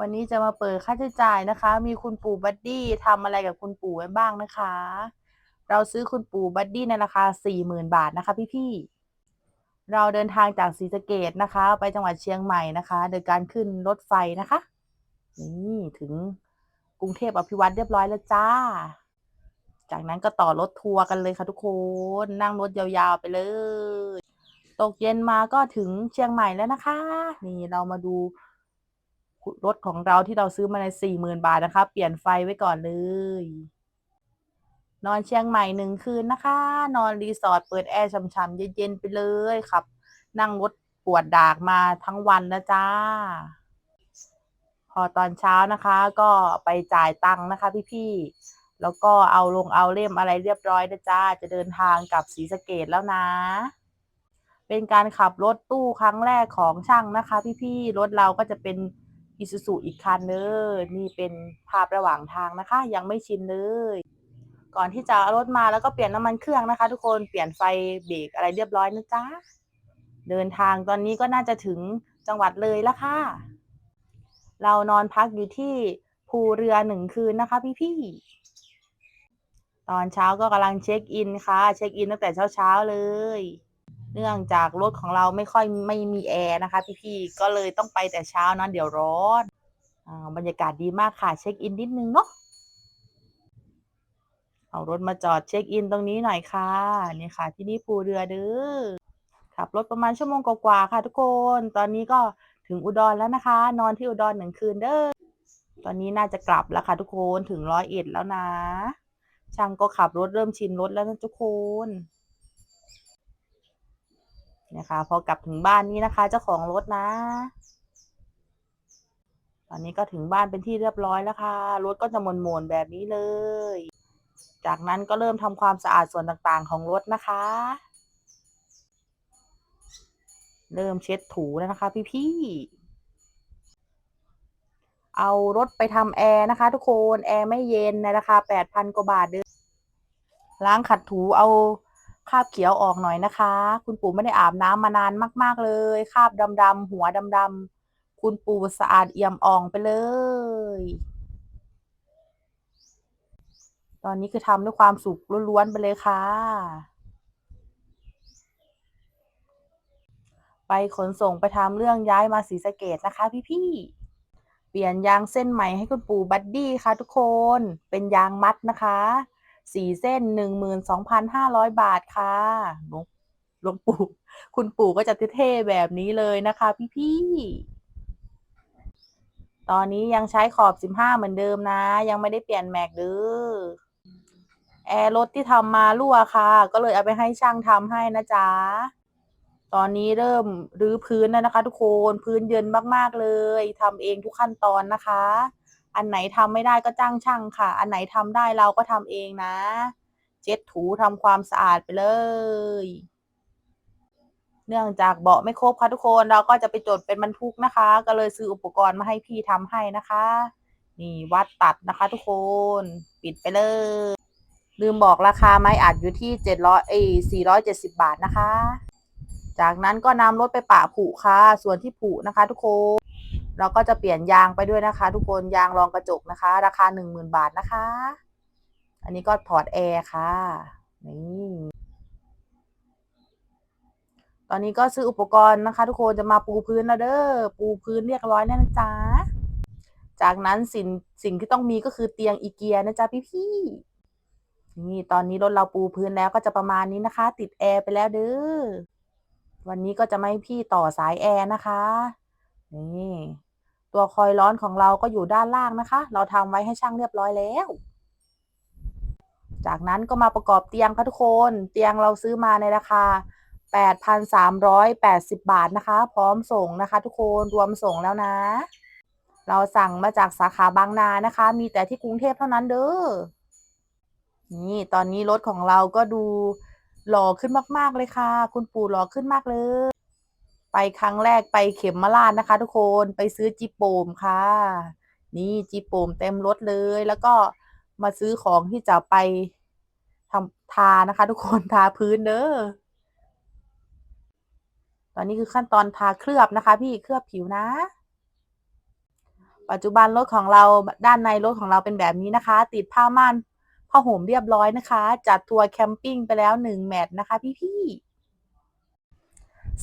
วันนี้จะมาเปิดค่าใช้จ่ายนะคะ มีคุณปู่บัดดี้ทำอะไรกับคุณปู่ไว้บ้างนะคะ เราซื้อคุณปู่บัดดี้ในราคา 40,000 บาทนะคะ พี่ๆ เราเดินทางจากศรีสะเกษนะคะ ไปจังหวัดเชียงใหม่นะคะ โดยการขึ้นรถไฟนะคะ นี่ถึงกรุงเทพอภิวัตรเรียบร้อยแล้วจ้า จากนั้นก็ต่อรถทัวร์กันเลยค่ะทุกคน นั่งรถยาวๆไปเลย ตกเย็นมาก็ถึงเชียงใหม่แล้วนะคะ นี่เรามาดู รถของเราที่เราซื้อมาในสี่หมื่นบาทนะคะ เปลี่ยนไฟไว้ก่อนเลย นอนเชียงใหม่หนึ่งคืนนะคะ นอนรีสอร์ทเปิดแอร์ช่ำๆเย็นๆไปเลยครับ นั่งรถปวดดากมาทั้งวันนะจ้า พอตอนเช้านะคะ ก็ไปจ่ายตังค์นะคะพี่ๆแล้วก็เอาลงเอาเล่มอะไรเรียบร้อยนะจ้า จะเดินทางกลับศรีสะเกดแล้วนะเป็นการขับรถตู้ครั้งแรกของช่างนะคะ พี่ๆ รถเราก็จะเป็น อิซูซุอีกคันเนอนี่เป็นภาพระหว่างทางนะคะ ยังไม่ชินเลย ก่อนที่จะเอารถมาแล้วก็เปลี่ยนน้ำมันเครื่องนะคะ ทุกคนเปลี่ยนไฟเบรกอะไรเรียบร้อยนะจ๊ะเดินทางตอนนี้ก็น่าจะถึงจังหวัดเลยแล้วค่ะ เรานอนพักอยู่ที่ภูเรือหนึ่งคืนนะคะ พี่ๆตอนเช้าก็กำลังเช็คอินค่ะ เช็คอินตั้งแต่เช้าๆเลย เนื่องจากรถของเราไม่ค่อยไม่มีแอร์นะคะ พี่ๆก็เลยต้องไปแต่เช้านะเดี๋ยวร้อนอ่าบรรยากาศดีมากค่ะเช็คอินนิดนึงเนาะเอารถมาจอดเช็คอินตรงนี้หน่อยค่ะนี่ค่ะ ที่นี่ภูเรือเด้อขับรถประมาณชั่วโมงกว่าๆค่ะ ทุกคน ตอนนี้ก็ถึงอุดรแล้วนะคะ นอนที่อุดรหนึ่งคืนเด้อตอนนี้น่าจะกลับแล้วค่ะ ทุกคนถึงร้อยเอ็ดแล้วนะช่างก็ขับรถเริ่มชินรถแล้วนะทุกคน นะคะ พอกลับถึงบ้านนี้นะคะเจ้าของรถนะ ตอนนี้ก็ถึงบ้านเป็นที่เรียบร้อยแล้วค่ะ รถก็จะมนๆแบบนี้เลย จากนั้นก็เริ่มทำความสะอาดส่วนต่างๆของรถนะคะ เริ่มเช็ดถูแล้วนะคะ พี่ๆเอารถไปทำแอร์นะคะ ทุกคนแอร์ไม่เย็นในราคาแปดพันกว่าบาทเด้อล้างขัดถูเอา คราบเขียวออกหน่อยนะคะ คุณปู่ไม่ได้อาบน้ำมานานมาก ๆ เลยคราบดำๆหัวดำๆคุณปู่สะอาดเอี่ยมอ่องไปเลย ตอนนี้คือทำด้วยความสุขล้วนๆไปเลยค่ะ ไปขนส่งไปทำเรื่องย้ายมาศรีสะเกดนะคะ พี่ๆเปลี่ยนยางเส้นใหม่ให้คุณปู่บัดดี้ค่ะทุกคนเป็นยางมัดนะคะ สี่เส้นหนึ่งหมื่นสองพันห้าร้อยบาทค่ะหลวงหลวงปู่ คุณปู่ก็จะเท่ๆแบบนี้เลยนะคะ พี่ๆ ตอนนี้ยังใช้ขอบสิบห้าเหมือนเดิมนะ ยังไม่ได้เปลี่ยนแม็กเด้อแอร์รถที่ทำมารั่วค่ะ ก็เลยเอาไปให้ช่างทำให้นะจ๊ะ ตอนนี้เริ่มรื้อพื้นแล้วนะคะ ทุกคนพื้นเยินมากๆเลยทำเองทุกขั้นตอนนะคะ อันไหนทำไม่ได้ก็จ้างช่างค่ะ อันไหนทำได้เราก็ทำเองนะ เช็ดถูทำความสะอาดไปเลย เนื่องจากเบาะไม่ครบค่ะทุกคนเราก็จะไปจดเป็นบรรทุกนะคะ ก็เลยซื้ออุปกรณ์มาให้พี่ทำให้นะคะ นี่วัดตัดนะคะ ทุกคนปิดไปเลย ลืมบอกราคาไม้อัดอยู่ที่เจ็ดร้อยเอสี่ร้อยเจ็ดสิบบาทนะคะ จากนั้นก็นำรถไปปะผุค่ะ ส่วนที่ผุนะคะ ทุกคน เราก็จะเปลี่ยนยางไปด้วยนะคะ ทุกคนยางรองกระจกนะคะ ราคาหนึ่งหมื่นบาทนะคะ อันนี้ก็ถอดแอร์ค่ะนี่ตอนนี้ก็ซื้ออุปกรณ์นะคะ ทุกคนจะมาปูพื้นแล้วเด้อปูพื้นเรียบร้อยแล้วนะจ๊ะจากนั้นสิ่งสิ่งที่ต้องมีก็คือเตียงอีเกียนะจ๊ะพี่ๆนี่ตอนนี้รถเราปูพื้นแล้วก็จะประมาณนี้นะคะ ติดแอร์ไปแล้วเด้อวันนี้ก็จะไม่พี่ต่อสายแอร์นะคะนี่ ตัวคอยร้อนของเราก็อยู่ด้านล่างนะคะ เราทำไว้ให้ช่างเรียบร้อยแล้ว จากนั้นก็มาประกอบเตียงค่ะทุกคน เตียงเราซื้อมาในราคา 8,380 บาทนะคะ พร้อมส่งนะคะ ทุกคนรวมส่งแล้วนะ เราสั่งมาจากสาขาบางนานะคะ มีแต่ที่กรุงเทพเท่านั้นเด้อนี่ตอนนี้รถของเราก็ดูหล่อขึ้นมาก ๆ เลยค่ะ คุณปู่หล่อขึ้นมากเลย ไปครั้งแรกไปเข็มมาลาดนะคะ ทุกคนไปซื้อจีโปมค่ะ นี่จีโปมเต็มรถเลย แล้วก็มาซื้อของที่จะไปทำทานะคะ ทุกคนทาพื้นเด้อตอนนี้คือขั้นตอนทาเคลือบนะคะ พี่เคลือบผิวนะ ปัจจุบันรถของเราด้านในรถของเราเป็นแบบนี้นะคะ ติดผ้าม่านผ้าห่มเรียบร้อยนะคะ จัดทัวร์แคมปิ้งไปแล้วหนึ่งแมตช์นะคะ พี่ๆ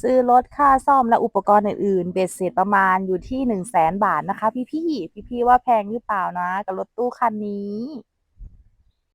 ซื้อรถค่าซ่อมและอุปกรณ์อื่นๆ เบ็ดเสร็จประมาณอยู่ที่หนึ่งแสนบาทนะคะ พี่ๆ พี่ๆ ว่าแพงหรือเปล่านะ กับรถตู้คันนี้